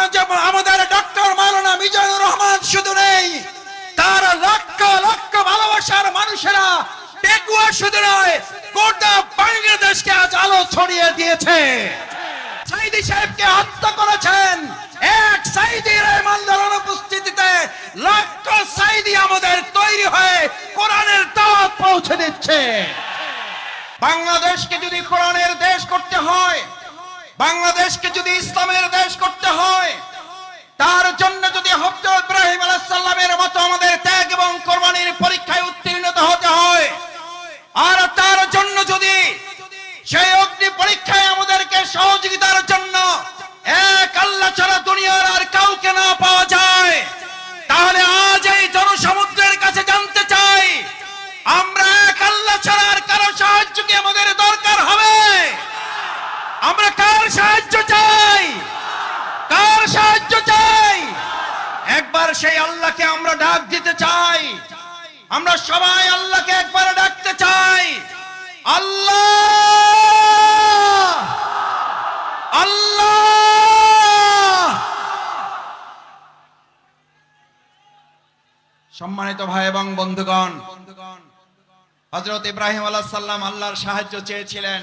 আজ আমাদের ডক্টর মাওলানা মিজানুর রহমান শুধু নেই। তার লক্ষ লক্ষ ভালোবাসার মানুষেরা টেকুয়া শুধু নয়, গোটা বাংলাদেশকে আজ আলো ছড়িয়ে দিয়েছে। সাইদি সাহেবকে হত্যা করেছেন। এক সাইদির রহমানদের অনুপস্থিতিতে লক্ষ সাইদি আমাদের তৈরি হয়ে কোরআনের দাওয়াত পৌঁছে দিচ্ছে। বাংলাদেশকে যদি কোরআনের দেশ করতে হয় বাংলাদেশকে যদি ইসলামের দেশ করতে হয়, তার জন্য যদি হজরত ইব্রাহিম আলাইসাল্লামের মতো আমাদের ত্যাগ এবং কোরবানির পরীক্ষায় উত্তীর্ণ হতে হয়, আর তার জন্য যদি সেই অগ্নি পরীক্ষায় আমাদেরকে সহযোগিতার জন্য এক আল্লাহ ছাড়া দুনিয়ার আর কাউকে না পাওয়া যায়, তাহলে আজ এই জনসমুদ্রের কাছে জানতে চাই, আমরা এক আল্লাহ ছাড়া আর কারও সাহায্য কি আমাদের দরকার হবে আমরা কার সাহায্য চাই। কার সাহায্য চাই? একবার সেই আল্লাহকে আমরা ডাক দিতে চাই। আমরা সবাই আল্লাহকে একবার ডাকতে চাই। আল্লাহ! আল্লাহ! সম্মানিত ভাই এবং বন্ধুগণ হজরত ইব্রাহিম আলাহ সাল্লাম আল্লাহর সাহায্য চেয়েছিলেন।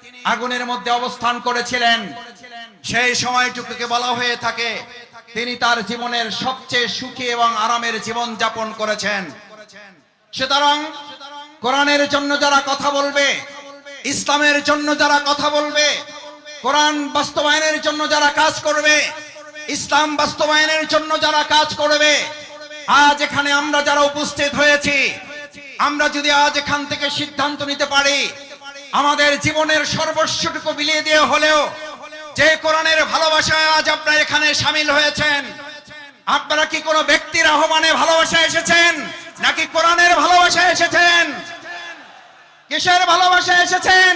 আগুনের মধ্যে অবস্থান করেছিলেন। সেই সময়টুকুকে বলা হয়ে থাকে, তিনি তার জীবনের সবচেয়ে সুখী এবং আরামের জীবন যাপন করেছেন। সুতরাং কোরআনের জন্য যারা কথা বলবে, ইসলামের জন্য যারা কথা বলবে, কোরআন বাস্তবায়নের জন্য যারা কাজ করবে, ইসলাম বাস্তবায়নের জন্য যারা কাজ করবে, আজ এখানে আমরা যারা উপস্থিত হয়েছি, আমরা যদি আজ এখান থেকে সিদ্ধান্ত নিতে পারি আমাদের জীবনের সর্বস্বটুকু বিলিয়ে দিয়ে হলেও যে কোরআনের ভালোবাসায় আজ আপনারা এখানে সামিল হয়েছেন, আপনারা কি কোনো ব্যক্তির আহ্বানে ভালোবাসা এসেছেন, নাকি কোরআনের ভালোবাসা এসেছেন? কিসের ভালোবাসা এসেছেন?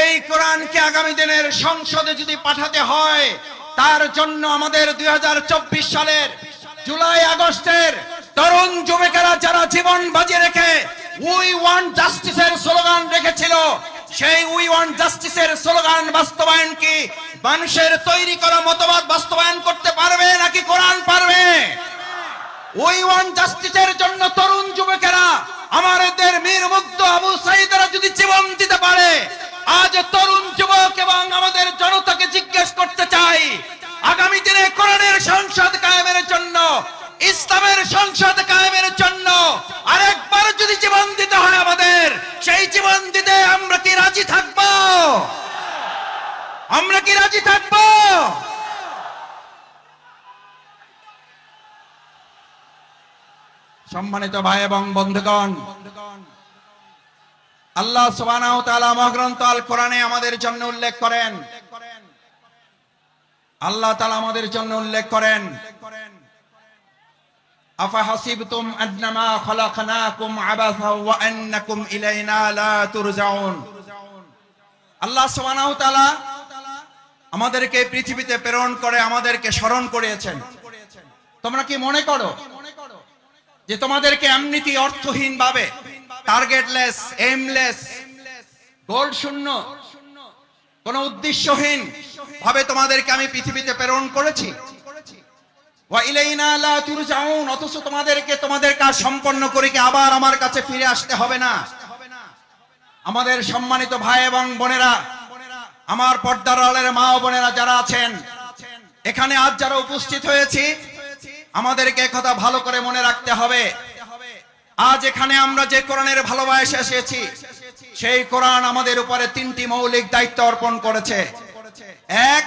এই কোরআনকে আগামী দিনের সংসদে যদি পাঠাতে হয়, তার জন্য আমাদের দুই হাজার চব্বিশ সালের জুলাই আগস্টের তরুণ যুবকেরা যারা জীবন বাজি রেখে উই ওয়ান্ট জাস্টিসের স্লোগান রেখেছিল। সেই উই ওয়ান্ট জাস্টিসের স্লোগান বাস্তবায়ন কি? মানুষের তৈরি করা মতবাদ বাস্তবায়ন করতে পারবে নাকি কোরআন পারবে? ওই ওয়ান জাস্টিসের জন্য তরুণ যুবকেরা আমাদের মীর মুগ্ধ আবু সাইদারা যদি জীবন দিতে পারে, আজ তরুণ যুবক এবং আমাদের জনতাকে জিজ্ঞেস করতে চাই, আগামী দিনে কোরআনের সংসদ কায়েমের জন্য ইসলামের সংসদ কায়েমের জন্য আরেকবার যদি জীবন দিতে হয় আমাদের, সেই জীবন দিতে আমরা কি রাজি থাকব? আমরা কি রাজি থাকব? সম্মানিত ভাই এবং বন্ধুগণ, আল্লাহ সুবহানাহু তাআলা মহাগ্রন্থ আল কোরআনে আমাদের জন্য উল্লেখ করেন। আল্লাহ তাআলা আমাদের জন্য উল্লেখ করেন। আমাদেরকে পৃথিবীতে প্রেরণ করে, আমাদেরকে স্মরণ করিয়েছেন। তোমরা কি মনে করো যে তোমাদেরকে এমনিতি অর্থহীন ভাবে টার্গেটলেস এমলেস গোল শূন্য কোন উদ্দেশ্যহীন ভাবে তোমাদেরকে আমি পৃথিবীতে প্রেরণ করেছি ওয়া ইলাইনা লা তুরজাউন অথচ তোমাদেরকে তোমাদের কাজ সম্পন্ন করে কি আবার আমার কাছে ফিরে আসতে হবে না? আমাদের সম্মানিত ভাই এবং বোনেরা, আমার পর্দার মা ও বোনেরা যারা আছেন, এখানে আজ যারা উপস্থিত হয়েছি, আমাদেরকে কথা ভালো করে মনে রাখতে হবে। আজ এখানে আমরা যে কোরআনের ভালোবাসা এসেছি, সেই কোরআন আমাদের উপরে তিনটি মৌলিক দায়িত্ব অর্পণ করেছে। এক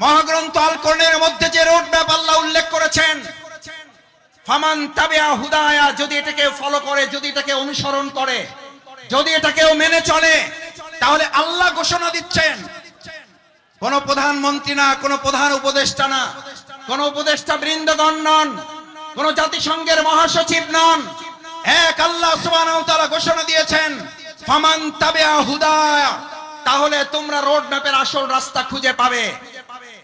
মহাগ্রন্থ আল কোরআনের মধ্যে যে রোড ম্যাপ আল্লাহ উল্লেখ করেছেন, ফামান তাবিয়া হুদায়া, যদি এটাকে ফলো করে, যদি এটাকে অনুসরণ করে, যদি এটাকেও মেনে চলে, তাহলে আল্লাহ ঘোষণা দিচ্ছেন। কোন প্রধানমন্ত্রী না, কোন প্রধান উপদেষ্টা না, কোন উপদেষ্টা বৃন্দগণ নন, কোন জাতিসংঘের মহাসচিব নন। এক আল্লাহ সুবহানাহু ওয়া তাআলা ঘোষণা দিয়েছেন, ফামান তাবিয়া হুদায়া, তাহলে তোমরা রোড ম্যাপের আসল রাস্তা খুঁজে পাবে।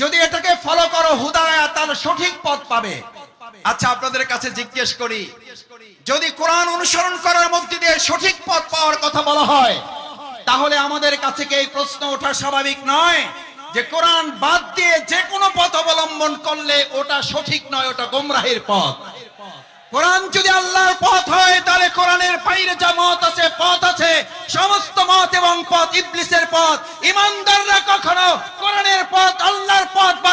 যদি এটাকে ফলো করো, হুদায়া তাহলে সঠিক পথ পাবে। আচ্ছা আপনাদের কাছে জিজ্ঞেস করি, যদি কোরআন অনুসরণ করার মধ্যে দিয়ে সঠিক পথ পাওয়ার কথা বলা হয়, তাহলে আমাদের কাছে কি এই প্রশ্ন ওঠা স্বাভাবিক নয়? যে কোরআন বাদ দিয়ে যে কোনো পথ অবলম্বন করলে ওটা সঠিক নয়, ওটা গোমরাহের পথ। কোরআন যদি আল্লাহর পথ হয়, তাহলে কোরআনের বাইরে যা মত আছে, পথ আছে, সমস্ত মত এবং পথ ইবলিসের পথ। ইমানদাররা কখনো কোরআনের পথ আল্লাহর পথ বা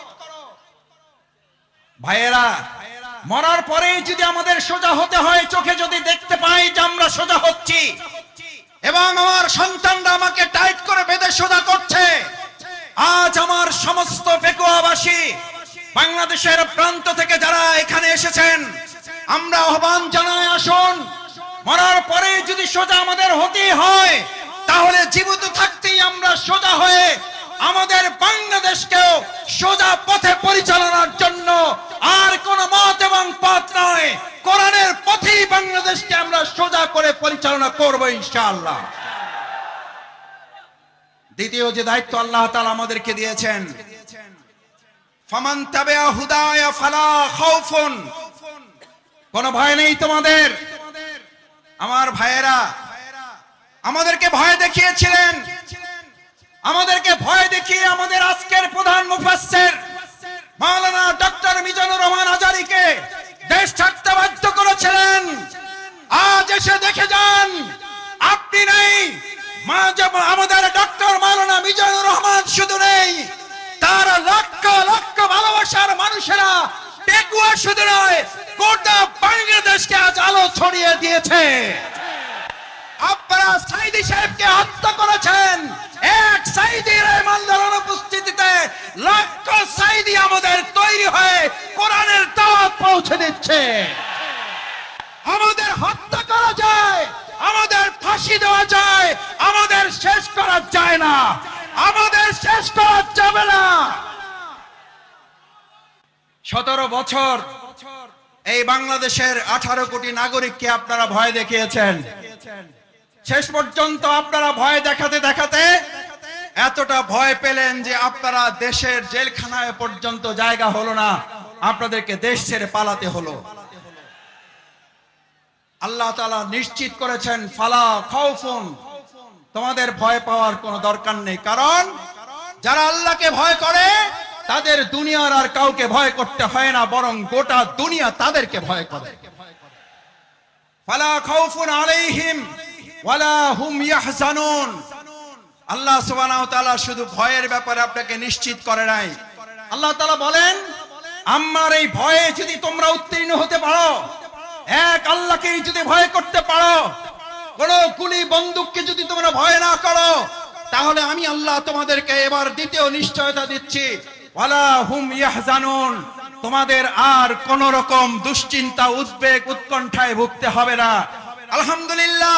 ভাইয়েরা, মরার পরেই যদি আমাদের সোজা হতে হয়, চোখে যদি দেখতে পাই যে আমরা সোজা হচ্ছি, এবং আমার সন্তানরা আমাকে টাইট করে বেঁধে সোজা করছে, আজ আমার সমস্ত পেকুয়াবাসী বাংলাদেশের প্রান্ত থেকে যারা এখানে এসেছেন, আমরা আহ্বান জানাই, আসুন। মরার পরে যদি সোজা আমাদের হতেই হয়, তাহলে জীবিত থাকতেই আমরা সোজা হয়ে আমাদের বাংলাদেশকেও সোজা পথে পরিচালনার জন্য আর কোন মত এবং পথ নয় কোরআনের পথেই বাংলাদেশকে আমরা সোজা করে পরিচালনা করব ইনশাআল্লাহ। দ্বিতীয় যে দায়িত্ব আল্লাহ তাআলা আমাদেরকে দিয়েছেন, ফামান ভয় নেই তোমাদের? আমার ভাইয়েরা, আমাদেরকে ভয় দেখিয়েছিলেন। আমাদেরকে ভয় দেখিয়ে আমাদের আজকের প্রধান মুফাসসির মাওলানা ডক্টর মিজানুর রহমান আজারিকে দেশ ছাড়তে বাধ্য করেছিলেন। আজ এসে দেখে যান, আপনি নেই। আমাদের ডক্টর মাওলানা মিজানুর রহমান শুধু নেই, তার লক্ষ লক্ষ ভালোবাসার মানুষেরা টেকুয়া শুধু নয়, গোটা বাংলাদেশকে আজ আলো ছড়িয়ে দিয়েছে। আপনারা সাইদি সাহেবকে হত্যা করেছেন, এক সাইদি রহমানদের অনুপস্থিতিতে লক্ষ সাইদি আমাদের তৈরি হয়ে কোরআনের দাওয়াত পৌঁছে দিচ্ছে। আমাদের হত্যা করা যায়, আমাদের ফাঁসি দেওয়া যায়, আমাদের শেষ করা যায় না, আমাদের শেষ করা যাবে না। সতেরো বছর এই বাংলাদেশের আঠারো কোটি নাগরিককে আপনারা ভয় দেখিয়েছেন। শেষ পর্যন্ত আপনারা ভয় দেখাতে দেখাতে এতটা ভয় পেলেন যে আপনারা দেশের জেলখানায় পর্যন্ত জায়গা হলো না, আপনাদেরকে দেশ ছেড়ে পালাতে হলো। আল্লাহ তালা নিশ্চিত করেছেন, ফালা খাউফুন, তোমাদের ভয় পাওয়ার কোনো দরকার নেই। কারণ যারা আল্লাহকে ভয় করে, তাদের দুনিয়ার আর কাউকে ভয় করতে হয় না, বরং গোটা দুনিয়া তাদেরকে ভয় করে। ফালা খাউফুন আলাইহিম ওয়ালা হুম ইয়াহজানুন। আল্লাহ সুবহানাহু তাআলা শুধু ভয়ের ব্যাপারে আপনাকে নিশ্চিত করে নাই। আল্লাহ তাআলা বলেন, আমার এই ভয়ে যদি তোমরা উত্তীর্ণ হতে পারো, এক আল্লাহকেই যদি ভয় করতে পারো, কোন গুলি বন্দুককে যদি তোমরা ভয় না করো, তাহলে আমি আল্লাহ তোমাদেরকে এবার দ্বিতীয় নিশ্চয়তা দিচ্ছি। ওয়ালা হুম ইয়াহজানুন। তোমাদের আর কোন রকম দুশ্চিন্তা, উদ্বেগ, উৎকণ্ঠায় ভুগতে হবে না। আলহামদুলিল্লাহ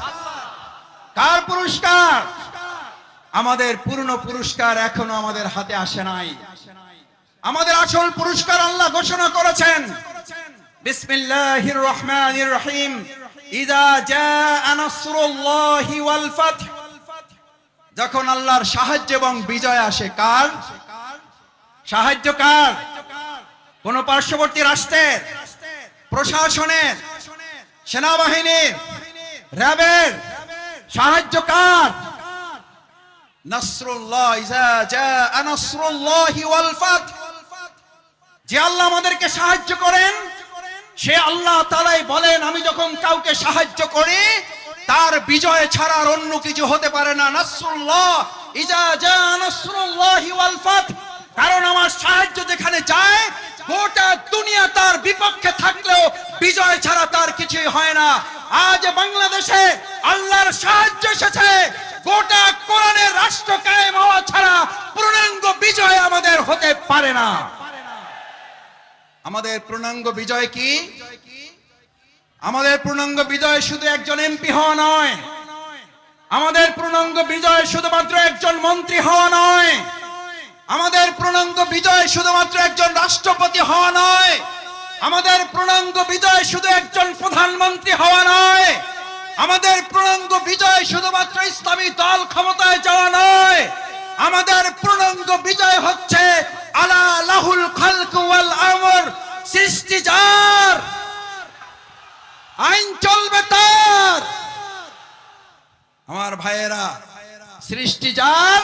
কার পুরস্কার? আমাদের পূর্ণ পুরস্কার এখনও আমাদের হাতে আসে নাই। আমাদের আসল পুরস্কার আল্লাহ ঘোষণা করেছেন। বিসমিল্লাহির রহমানির রহিম। ইদা জাআ নাসরুল্লাহি ওয়াল ফাতহ। যখন আল্লাহর সাহায্য এবং বিজয় আসে, কার? সাহায্য কার? কোন পার্শ্ববর্তী রাষ্ট্রের, প্রশাসনের, সেনাবাহিনীর, র্যাবের সাহায্য কার? যে আল্লাহ আমাদেরকে সাহায্য করেন, সে আল্লাহ তালাই বলেন, আমি যখন কাউকে সাহায্য করি, তার বিজয় ছাড়ার অন্য কিছু হতে পারে না। নাসরুল্লাহ, ইজা জাআ নাসরুল্লাহি কারণ আমার সাহায্য যেখানে যায় গোটা দুনিয়া তার বিপক্ষে থাকলেও বিজয় ছাড়া তার কিছুই হয় না। আজ বাংলাদেশে আল্লাহর সাহায্য এসেছে। গোটা কোরআনের রাষ্ট্র কায়েম হওয়া ছাড়া পূর্ণাঙ্গ বিজয় আমাদের হতে পারে না। আমাদের পূর্ণাঙ্গ বিজয় কি? আমাদের পূর্ণাঙ্গ বিজয় শুধু একজন এমপি হওয়া নয়। আমাদের পূর্ণাঙ্গ বিজয় শুধুমাত্র একজন মন্ত্রী হওয়া নয়। আমাদের পূর্ণাঙ্গ বিজয় শুধুমাত্র একজন রাষ্ট্রপতি হওয়া নয়। আমাদের পূর্ণাঙ্গ বিজয় শুধু একজন প্রধানমন্ত্রী হওয়া নয়। আমাদের পূর্ণাঙ্গ বিজয় শুধুমাত্র ইসলামী দল ক্ষমতায় যাওয়া নয়। আমাদের পূর্ণাঙ্গ বিজয় হচ্ছে আলা লাহুল খালক ওয়াল আমর সৃষ্টি আইন চলবে তার। আমার ভাইয়েরা, সৃষ্টি যার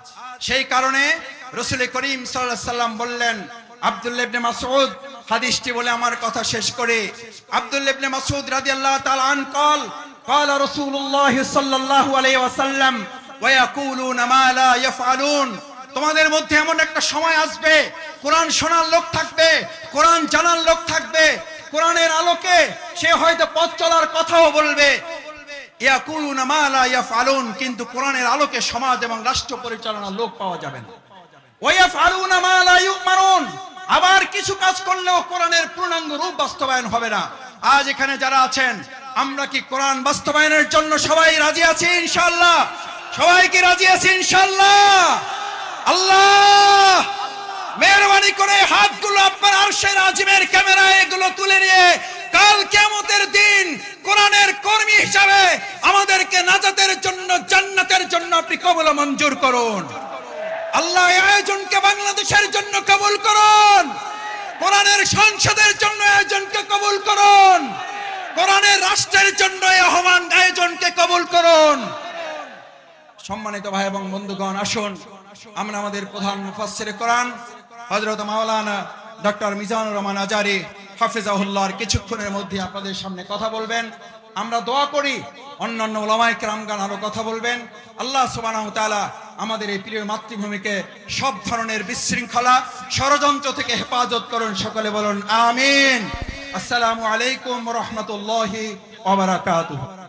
সেই কারণে রসুল করিম সাল্লাল্লাহু আলাইহি সাল্লাম বললেন আব্দুল্লাহ ইবনে মাসউদ হাদিসটি বলে আমার কথা শেষ করে আব্দুল্লাহ ইবনে মাসউদ রাদিয়াল্লাহু তাআলা আন قال قال رسول الله صلى الله عليه وسلم ويقولون ما لا يفعلون তোমাদের মধ্যে এমন একটা সময় আসবে কোরআন শোনার লোক থাকবে কোরআন জানার লোক থাকবে কোরআনের আলোকে সে হয়তো পথ চলার কথাও বলবে কিন্তু কোরআনের আলোকে সমাজ এবং রাষ্ট্র পরিচালনার লোক পাওয়া যাবে না। আবার কিছু কাজ করলেও কোরআনের পূর্ণাঙ্গ রূপ বাস্তবায়ন হবে না। আজ এখানে যারা আছেন, আমরা কি কোরআন বাস্তবায়নের জন্য সবাই রাজি আছি ইনশাআল্লাহ? সবাই কি রাজি আছি ইনশাআল্লাহ? আল্লাহ! মেহরবানি করে হাতগুলো আপনার আরশের আজিমের ক্যামেরায় এগুলো তুলে নিয়ে কাল কিয়ামতের দিন কোরআনের কর্মী হিসাবে আমাদেরকে নাজাতের জন্য, জান্নাতের জন্য আপনি কবল মঞ্জুর করুন। আল্লাহ আয়োজনকে বাংলাদেশের জন্য কবুল করুন। কোরআনের সংসদের জন্য আয়োজনকে কবুল করুন। কোরআনের রাষ্ট্রের জন্য আহ্বান আয়োজনকে কবুল করুন। সম্মানিত ভাই এবং বন্ধুগণ, আসুন আমরা আমাদের প্রধান মুফাসসির কোরআন, হযরত মাওলানা ডক্টর মিজানুর রহমান আজারি হাফিজাহুল্লাহর কিছুক্ষণের মধ্যে আপনাদের সামনে কথা বলবেন। আমরা দোয়া করি, অন্যান্য ওলামায় কেরামগান আরও কথা বলবেন। আল্লাহ তাআলা আমাদের এই প্রিয় মাতৃভূমিকে সব ধরনের বিশৃঙ্খলা, ষড়যন্ত্র থেকে হেফাজত করুন, সকলে বলুন, আমিন। আসসালামু আলাইকুম রাহমাতুল্লাহি ওয়া বারাকাতুহু।